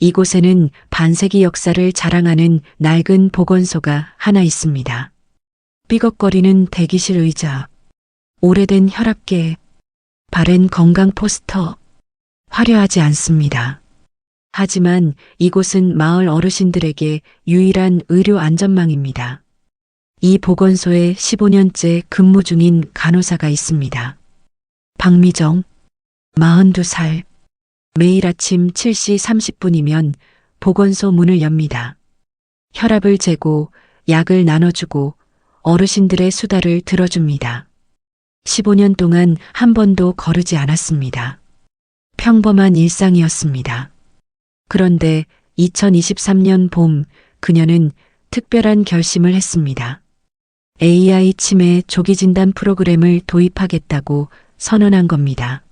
이곳에는 반세기 역사를 자랑하는 낡은 보건소가 하나 있습니다. 삐걱거리는 대기실 의자, 오래된 혈압계, 바랜 건강 포스터, 화려하지 않습니다. 하지만 이곳은 마을 어르신들에게 유일한 의료 안전망입니다. 이 보건소에 15년째 근무 중인 간호사가 있습니다. 박미정, 42살. 매일 아침 7시 30분이면 보건소 문을 엽니다. 혈압을 재고 약을 나눠주고 어르신들의 수다를 들어줍니다. 15년 동안 한 번도 거르지 않았습니다. 평범한 일상이었습니다. 그런데 2023년 봄 그녀는 특별한 결심을 했습니다. AI 치매 조기 진단 프로그램을 도입하겠다고 선언한 겁니다.